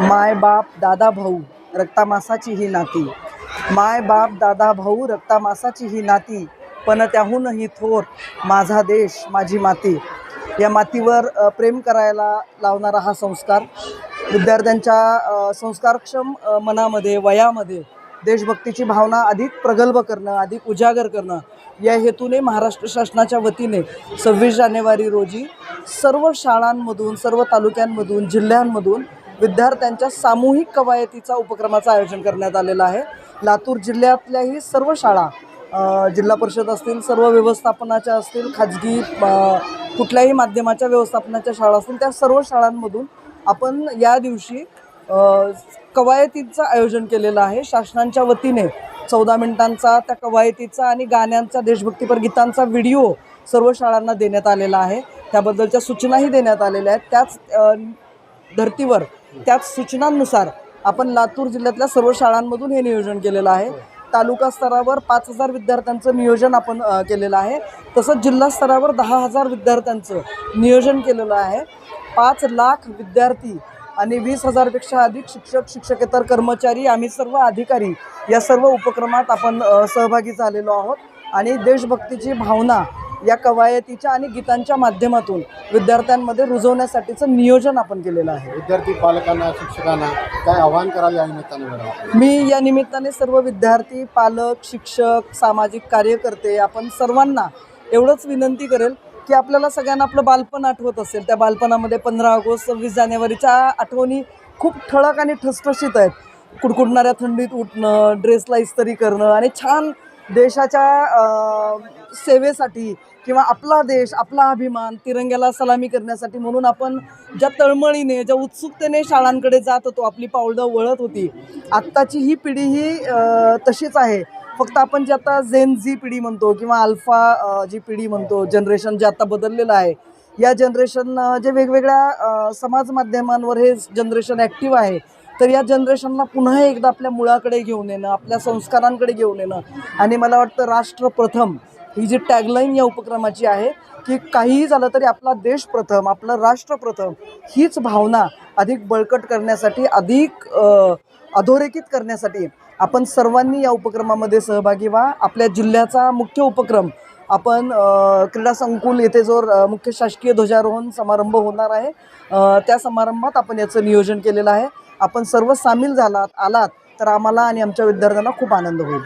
माय बाप दादा भाऊ रक्तामासाची ही नाती. माय बाप दादा भाऊ रक्तामासाची ही नाती. पण त्याहूनही थोर माझा देश माझी माती. या मातीवर प्रेम करायला लावणारा हा संस्कार. विद्यार्थ्यांच्या संस्कारक्षम मनामध्ये वयामध्ये देशभक्तीची भावना अधिक प्रगल्भ करणं अधिक उजागर करणं या हेतूने महाराष्ट्र शासनाच्या वतीने सव्वीस जानेवारी रोजी सर्व शाळांमधून सर्व तालुक्यांमधून जिल्ह्यांमधून विद्यार्थ्यांच्या सामूहिक कवायतीचा उपक्रमाचं आयोजन करण्यात आलेलं आहे. लातूर जिल्ह्यातल्याही सर्व शाळा जिल्हा परिषद असतील सर्व व्यवस्थापनाच्या असतील खाजगी कुठल्याही माध्यमाच्या व्यवस्थापनाच्या शाळा असतील त्या सर्व शाळांमधून आपण या दिवशी कवायतीचं आयोजन केलेलं आहे. शासनाच्या वतीने चौदा मिनिटांचा त्या कवायतीचा आणि गाण्यांचा देशभक्तीपर गीतांचा व्हिडिओ सर्व शाळांना देण्यात आलेला आहे. त्याबद्दलच्या सूचनाही देण्यात आलेल्या आहेत. त्याच धर्तीवर. त्याच सूचनांनुसार आपण लातूर जिल्ह्यातल्या सर्व शाळांमधून हे नियोजन केलेलं आहे. तालुका स्तरावर पाच हजार विद्यार्थ्यांचं नियोजन आपण केलेलं आहे. तसंच जिल्हा स्तरावर दहा हजार विद्यार्थ्यांचं नियोजन केलेलं आहे. पाच लाख विद्यार्थी आणि वीस हजारपेक्षा अधिक शिक्षक शिक्षकेतर कर्मचारी आम्ही सर्व अधिकारी या सर्व उपक्रमात आपण सहभागी झालेलो आहोत. आणि देशभक्तीची भावना या कवायतीच्या आणि गीतांच्या माध्यमातून विद्यार्थ्यांमध्ये रुजवण्यासाठीचं नियोजन आपण केलेलं आहे. विद्यार्थी पालकांना शिक्षकांना काय आव्हान कराल या निमित्ताने मी या निमित्ताने सर्व विद्यार्थी पालक शिक्षक सामाजिक कार्यकर्ते आपण सर्वांना एवढंच विनंती करेल की आपल्याला सगळ्यांना आपलं बालपण आठवत असेल. त्या बालपणामध्ये पंधरा ऑगस्ट सव्वीस जानेवारीच्या आठवणी खूप ठळक आणि ठसठशीत आहेत. कुडकुडणाऱ्या थंडीत उठणं ड्रेसला इस्त्री करणं आणि छान देशाच्या सेवेसाठी किंवा आपला देश आपला अभिमान तिरंग्याला सलामी करण्यासाठी म्हणून आपण ज्या तळमळीने ज्या उत्सुकतेने शाळांकडे जात होतो आपली पावलं वळत होती आत्ताची ही पिढी ही तशीच आहे. फक्त आपण जे आता झेन झी पिढी म्हणतो किंवा अल्फा जी पिढी म्हणतो जनरेशन जे आता बदललेलं आहे या जनरेशन जे वेगवेगळ्या समाज माध्यमांवर हे जनरेशन ॲक्टिव्ह आहे तर या जनरेशनला पुन्हा एकदा आपल्या मुळाकडे घेऊन येणं आपल्या संस्कारांकडे घेऊन येणं आणि मला वाटतं राष्ट्र प्रथम ही जी टॅगलाईन या उपक्रमाची आहे की काहीही झालं तरी आपला देश प्रथम आपलं राष्ट्र प्रथम हीच भावना अधिक बळकट करण्यासाठी अधिक अधोरेखित करण्यासाठी आपण सर्वांनी या उपक्रमामध्ये सहभागी व्हा. आपल्या जिल्ह्याचा मुख्य उपक्रम आपण क्रीडा संकुल येथे जो मुख्य शासकीय ध्वजारोहण समारंभ होणार आहे त्या समारंभात आपण याचं नियोजन केलेलं आहे. आपण सर्व सामील झालात आलात तर आम्हाला आणि आमच्या विद्यार्थ्यांना खूप आनंद होईल.